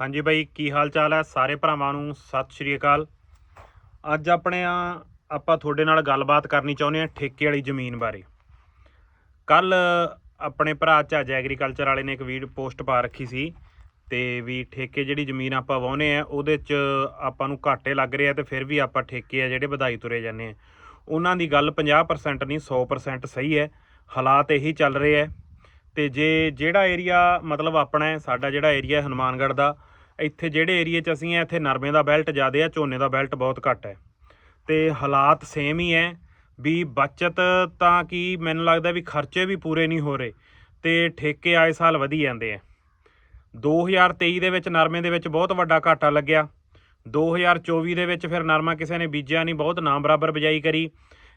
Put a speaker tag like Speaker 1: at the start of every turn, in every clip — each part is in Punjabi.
Speaker 1: ਹਾਂਜੀ ਬਾਈ, ਕੀ ਹਾਲ ਚਾਲ ਹੈ? ਸਾਰੇ ਭਰਾਵਾਂ ਨੂੰ ਸਤਿ ਸ਼੍ਰੀ ਅਕਾਲ। ਅੱਜ ਆਪਣੇ ਆ, ਆਪਾਂ ਤੁਹਾਡੇ ਨਾਲ ਗੱਲਬਾਤ ਕਰਨੀ ਚਾਹੁੰਦੇ ਹਾਂ ਠੇਕੇ ਵਾਲੀ ਜ਼ਮੀਨ ਬਾਰੇ। ਕੱਲ ਆਪਣੇ ਭਰਾ ਝਾਜ ਐਗਰੀਕਲਚਰ ਵਾਲੇ ਨੇ ਇੱਕ ਵੀਡੀਓ ਪੋਸਟ ਪਾ ਰੱਖੀ ਸੀ ਤੇ ਵੀ ਠੇਕੇ ਜਿਹੜੀ ਜ਼ਮੀਨ ਆਪਾਂ ਵਾਹੁੰਦੇ ਆ ਉਹਦੇ 'ਚ ਆਪਾਂ ਨੂੰ ਘਾਟੇ ਲੱਗ ਰਹੇ ਆ ਤੇ ਫਿਰ ਵੀ ਆਪਾਂ ਠੇਕੇ ਆ ਜਿਹੜੇ ਵਧਾਈ ਤੁਰੇ ਜਾਂਦੇ ਆ। ਉਹਨਾਂ ਦੀ ਗੱਲ 50% ਨਹੀਂ 100% ਸਹੀ ਹੈ। ਹਾਲਾਤ ਇਹੀ ਚੱਲ ਰਹੇ ਆ ਤੇ ਜੇ ਜਿਹੜਾ ਏਰੀਆ ਮਤਲਬ ਆਪਣਾ ਹੈ, ਸਾਡਾ ਜਿਹੜਾ ਏਰੀਆ ਹਨੂਮਾਨਗੜ੍ਹ ਦਾ ਇੱਥੇ ਜਿਹੜੇ ਏਰੀਏ 'ਚ ਅਸੀਂ ਆ, ਇੱਥੇ ਨਰਮੇ ਦਾ ਬੈਲਟ ਜ਼ਿਆਦਾ ਆ, ਝੋਨੇ ਦਾ ਬੈਲਟ ਬਹੁਤ ਘੱਟ ਹੈ। ਤੇ ਹਾਲਾਤ ਸੇਮ ਹੀ ਹੈ। ਵੀ ਬਚਤ ਤਾਂ ਕੀ, ਮੈਨੂੰ ਲੱਗਦਾ ਵੀ ਖਰਚੇ ਵੀ ਪੂਰੇ ਨਹੀਂ ਹੋ ਰਹੇ। ਤੇ ਠੇਕੇ ਆਏ ਸਾਲ ਵਧੀ ਜਾਂਦੇ ਆ। 2023 ਦੇ ਵਿੱਚ ਨਰਮੇ ਦੇ ਵਿੱਚ ਬਹੁਤ ਵੱਡਾ ਘਾਟਾ ਲੱਗਿਆ। 2024 ਦੇ ਵਿੱਚ ਫਿਰ ਨਰਮਾ ਕਿਸੇ ਨੇ ਬੀਜਿਆ ਨਹੀਂ, ਬਹੁਤ ਨਾ ਬਰਾਬਰ ਬਿਜਾਈ ਕਰੀ।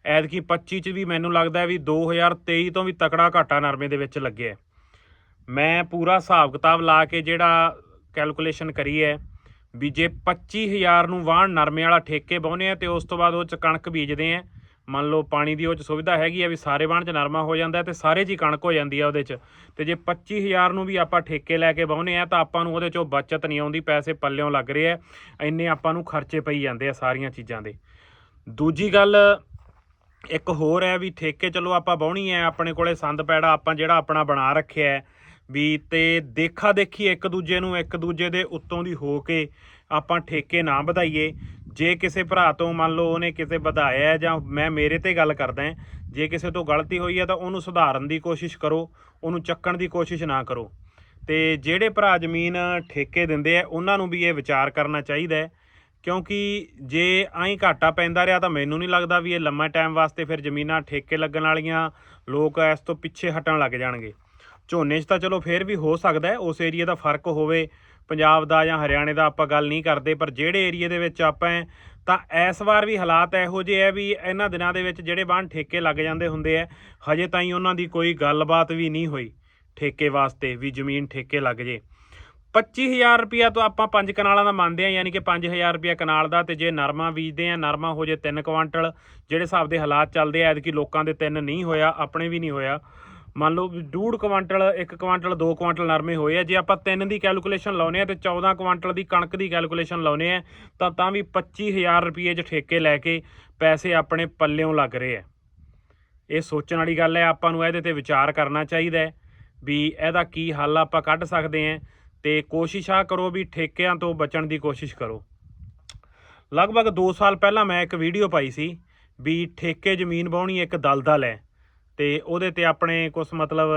Speaker 1: ਐਤਕੀ 25 ਚ ਵੀ ਮੈਨੂੰ ਲੱਗਦਾ ਵੀ 2023 ਤੋਂ ਵੀ ਤਕੜਾ ਘਾਟਾ ਨਰਮੇ ਦੇ ਵਿੱਚ ਲੱਗਿਆ। ਮੈਂ ਪੂਰਾ ਹਿਸਾਬ ਕਿਤਾਬ ਲਾ ਕੇ ਜਿਹੜਾ ਕੈਲਕੂਲੇਸ਼ਨ ਕਰੀ ਹੈ ਵੀ ਜੇ 25000 ਨੂੰ ਵਾਹਣ ਨਰਮੇ ਵਾਲਾ ਠੇਕੇ ਬਾਉਨੇ ਆ ਤੇ ਉਸ ਤੋਂ ਬਾਅਦ ਉਹ ਚ ਕਣਕ ਬੀਜਦੇ ਆ, ਮੰਨ ਲਓ ਪਾਣੀ ਦੀ ਉਹ ਚ ਸੁਵਿਧਾ ਹੈਗੀ ਆ ਵੀ ਸਾਰੇ ਵਾਹਣ ਚ ਨਰਮਾ ਹੋ ਜਾਂਦਾ ਹੈ ਤੇ ਸਾਰੇ 'ਚ ਹੀ ਕਣਕ ਹੋ ਜਾਂਦੀ ਆ ਉਹਦੇ ਚ, ਤੇ ਜੇ 25000 ਨੂੰ ਵੀ ਆਪਾਂ ਠੇਕੇ ਲੈ ਕੇ ਬਾਉਨੇ ਆ ਤਾਂ ਆਪਾਂ ਨੂੰ ਉਹਦੇ ਚੋਂ ਬਚਤ ਨਹੀਂ ਆਉਂਦੀ, ਪੈਸੇ ਪੱਲਿਓਂ ਲੱਗ ਰਹੇ ਆ, ਇੰਨੇ ਆਪਾਂ ਨੂੰ ਖਰਚੇ ਪਈ ਜਾਂਦੇ ਆ ਸਾਰੀਆਂ ਚੀਜ਼ਾਂ ਦੇ। ਦੂਜੀ ਗੱਲ ਇੱਕ ਹੋਰ ਹੈ ਵੀ ਠੇਕੇ ਚਲੋ ਆਪਾਂ ਬਾਉਣੀ ਹੈ, ਆਪਣੇ ਕੋਲੇ ਸੰਦ ਪੈੜਾ ਆਪਾਂ ਜਿਹੜਾ ਆਪਣਾ ਬਣਾ ਰੱਖਿਆ ਹੈ ਵੀ ਤੇ ਦੇਖਾ ਦੇਖੀ ਇੱਕ ਦੂਜੇ ਨੂੰ ਇੱਕ ਦੂਜੇ ਦੇ ਉੱਤੋਂ ਦੀ ਹੋ ਕੇ ਆਪਾਂ ਠੇਕੇ ਨਾ ਵਧਾਈਏ। ਜੇ ਕਿਸੇ ਭਰਾ ਤੋਂ ਮੰਨ ਲਓ ਉਹਨੇ ਕਿਸੇ ਵਧਾਇਆ ਜਾਂ ਮੈਂ ਮੇਰੇ ਤੇ ਗੱਲ ਕਰਦਾ ਜੇ ਕਿਸੇ ਤੋਂ ਗਲਤੀ ਹੋਈ ਹੈ ਤਾਂ ਉਹਨੂੰ ਸੁਧਾਰਨ ਦੀ ਕੋਸ਼ਿਸ਼ ਕਰੋ, ਉਹਨੂੰ ਚੱਕਣ ਦੀ ਕੋਸ਼ਿਸ਼ ਨਾ ਕਰੋ। ਤੇ ਜਿਹੜੇ ਭਰਾ ਜ਼ਮੀਨ ਠੇਕੇ ਦਿੰਦੇ ਆ, ਉਹਨਾਂ ਨੂੰ ਵੀ ਇਹ ਵਿਚਾਰ ਕਰਨਾ ਚਾਹੀਦਾ ਹੈ। ਕਿਉਂਕਿ ਜੇ ਐਂ ਘਾਟਾ ਪੈਂਦਾ ਰਿਹਾ ਤਾਂ ਮੈਨੂੰ ਨਹੀਂ ਲੱਗਦਾ ਵੀ ਇਹ ਲੰਮਾ ਟਾਈਮ ਵਾਸਤੇ ਫਿਰ ਜ਼ਮੀਨਾਂ ਠੇਕੇ ਲੱਗਣ ਵਾਲੀਆਂ ਲੋਕ ਇਸ ਤੋਂ ਪਿੱਛੇ ਹਟਣ ਲੱਗ ਜਾਣਗੇ। ਝੋਨੇ 'ਚ ਤਾਂ ਚਲੋ ਫੇਰ ਵੀ ਹੋ ਸਕਦਾ ਉਸ ਏਰੀਆ ਦਾ ਫ਼ਰਕ ਹੋਵੇ, ਪੰਜਾਬ ਦਾ ਜਾਂ ਹਰਿਆਣੇ ਦਾ ਆਪਾਂ ਗੱਲ ਨਹੀਂ ਕਰਦੇ, ਪਰ ਜਿਹੜੇ ਏਰੀਆ ਦੇ ਵਿੱਚ ਆਪਾਂ ਤਾਂ ਇਸ ਵਾਰ ਵੀ ਹਾਲਾਤ ਇਹੋ ਜਿਹੇ ਆ ਵੀ ਇਹਨਾਂ ਦਿਨਾਂ ਦੇ ਵਿੱਚ ਜਿਹੜੇ ਬਾਣ ਠੇਕੇ ਲੱਗ ਜਾਂਦੇ ਹੁੰਦੇ ਆ ਹਜੇ ਤਾਈਂ ਉਹਨਾਂ ਦੀ ਕੋਈ ਗੱਲਬਾਤ ਵੀ ਨਹੀਂ ਹੋਈ, ਠੇਕੇ ਵਾਸਤੇ ਵੀ ਜ਼ਮੀਨ ਠੇਕੇ ਲੱਗ ਜੇ। 25000 ਰੁਪਿਆ ਤੋਂ ਆਪਾਂ ਪੰਜ ਕਨਾਲਾਂ ਦਾ ਮੰਨਦੇ ਆ ਯਾਨੀ ਕਿ 5000 ਰੁਪਿਆ ਕਨਾਲ ਦਾ ਤੇ ਜੇ ਨਰਮਾ ਬੀਜਦੇ ਆ ਨਰਮਾ ਹੋ ਜੇ 3 ਕੁਆਂਟਲ, ਜਿਹੜੇ ਹਿਸਾਬ ਦੇ ਹਾਲਾਤ ਚੱਲਦੇ ਆ, ਐਤਕੀ ਲੋਕਾਂ ਦੇ 3 ਨਹੀਂ ਹੋਇਆ, ਆਪਣੇ ਵੀ ਨਹੀਂ ਹੋਇਆ ਮੰਨ ਲਓ ਵੀ ਡੂਢ ਕੁਆਂਟਲ 1 ਕੁਆਂਟਲ 2 ਕੁਆਂਟਲ ਨਰਮੇ ਹੋਏ ਆ, ਜੇ ਆਪਾਂ 3 ਦੀ ਕੈਲਕੂਲੇਸ਼ਨ ਲਾਉਨੇ ਆ ਤੇ 14 ਕੁਆਂਟਲ ਦੀ ਕਣਕ ਦੀ ਕੈਲਕੂਲੇਸ਼ਨ ਲਾਉਨੇ ਆ, ਤਾਂ ਤਾਂ ਵੀ 25000 ਰੁਪਏ 'ਚ ਠੇਕੇ ਲੈ ਕੇ ਪੈਸੇ ਆਪਣੇ ਪੱਲਿਓਂ ਲੱਗ ਰਹੇ ਆ। ਇਹ ਸੋਚਣ ਵਾਲੀ ਗੱਲ ਹੈ, ਆਪਾਂ ਨੂੰ ਇਹਦੇ ਤੇ ਵਿਚਾਰ ਕਰਨਾ ਚਾਹੀਦਾ ਹੈ ਵੀ ਇਹਦਾ ਕੀ ਹੱਲ ਆਪਾਂ ਕੱਢ ਸਕਦੇ ਹਾਂ ਤੇ ਕੋਸ਼ਿਸ਼ ਆ ਕਰੋ ਵੀ ਠੇਕਿਆਂ ਤੋਂ ਬਚਣ ਦੀ ਕੋਸ਼ਿਸ਼ ਕਰੋ। ਲਗਭਗ 2 ਸਾਲ ਪਹਿਲਾਂ ਮੈਂ ਇੱਕ ਵੀਡੀਓ ਪਾਈ ਸੀ ਵੀ ਠੇਕੇ ਜ਼ਮੀਨ ਵਾਹੁਣੀ ਇੱਕ ਦਲਦਲ ਹੈ। ਤੇ ਉਹਦੇ ਤੇ ਆਪਣੇ ਕੁਝ ਮਤਲਬ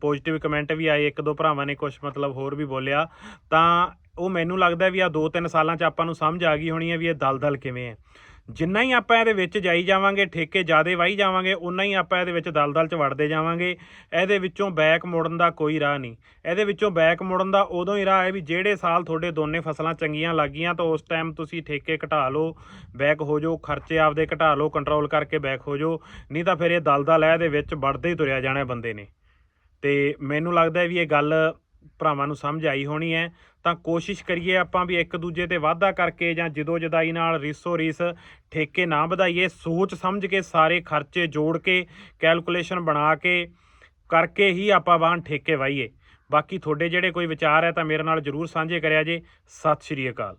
Speaker 1: ਪੋਜ਼ਿਟਿਵ ਕਮੈਂਟ ਵੀ ਆਏ, ਇੱਕ ਦੋ ਭਰਾਵਾਂ ਨੇ ਕੁਝ ਮਤਲਬ ਹੋਰ ਵੀ ਬੋਲਿਆ। ਤਾਂ ਉਹ ਮੈਨੂੰ ਲੱਗਦਾ ਵੀ ਆ 2-3 ਸਾਲਾਂ 'ਚ ਆਪਾਂ ਨੂੰ ਸਮਝ ਆ ਗਈ ਹੋਣੀ ਹੈ ਵੀ ਇਹ ਦਲਦਲ ਕਿਵੇਂ ਹੈ। ਜਿੰਨਾ ਹੀ ਆਪਾਂ ਇਹਦੇ ਵਿੱਚ ਜਾਈ ਜਾਵਾਂਗੇ, ਠੇਕੇ ਜਿਆਦੇ ਵਾਹੀ ਜਾਵਾਂਗੇ ਉਨਾ ਹੀ ਆਪਾਂ ਇਹਦੇ ਵਿੱਚ ਦਲਦਲ 'ਚ ਵੜਦੇ ਜਾਵਾਂਗੇ। ਇਹਦੇ ਵਿੱਚੋਂ ਬੈਕ ਮੋੜਨ ਦਾ ਕੋਈ ਰਾਹ ਨਹੀਂ। ਇਹਦੇ ਵਿੱਚੋਂ ਬੈਕ ਮੋੜਨ ਦਾ ਉਦੋਂ ਹੀ ਰਾਹ ਹੈ ਵੀ ਜਿਹੜੇ ਸਾਲ ਤੁਹਾਡੇ ਦੋਨੇ ਫਸਲਾਂ ਚੰਗੀਆਂ ਲੱਗੀਆਂ ਤਾਂ ਉਸ ਟਾਈਮ ਤੁਸੀਂ ਠੇਕੇ ਘਟਾ ਲਓ, ਬੈਕ ਹੋ ਜਾਓ, ਖਰਚੇ ਆਪਦੇ ਘਟਾ ਲਓ ਕੰਟਰੋਲ ਕਰਕੇ ਬੈਕ ਹੋ ਜਾਓ, ਨਹੀਂ ਤਾਂ ਫਿਰ ਇਹ ਦਲਦਲ ਹੈ ਇਹਦੇ ਵਿੱਚ ਵੜਦੇ ਹੀ ਤੁਰਿਆ ਜਾਣਾ ਬੰਦੇ ਨੇ। ਤੇ ਮੈਨੂੰ ਲੱਗਦਾ ਵੀ ਇਹ ਗੱਲ ਭਰਾਵਾਂ ਨੂੰ ਸਮਝ ਆਈ ਹੋਣੀ ਹੈ, ਤਾਂ ਕੋਸ਼ਿਸ਼ ਕਰੀਏ ਆਪਾਂ ਵੀ ਇੱਕ ਦੂਜੇ ਤੇ ਵਾਅਦਾ ਕਰਕੇ ਜਾਂ ਜਿਦੋ ਜਦਾਈ ਨਾਲ ਰੀਸੋ ਰੀਸ ਠੇਕੇ ਨਾ ਵਧਾਈਏ, ਸੋਚ ਸਮਝ ਕੇ ਸਾਰੇ ਖਰਚੇ ਜੋੜ ਕੇ, ਕੈਲਕੂਲੇਸ਼ਨ ਬਣਾ ਕੇ, ਕਰਕੇ ਹੀ ਆਪਾਂ ਵਾਹਨ ਠੇਕੇ ਵਾਈਏ ਬਾਕੀ ਤੁਹਾਡੇ ਜਿਹੜੇ ਕੋਈ ਵਿਚਾਰ ਹੈ ਤਾਂ ਮੇਰੇ ਨਾਲ ਜਰੂਰ ਸਾਂਝੇ ਕਰਿਆ ਜੇ। ਸਤਿ ਸ਼੍ਰੀ ਅਕਾਲ।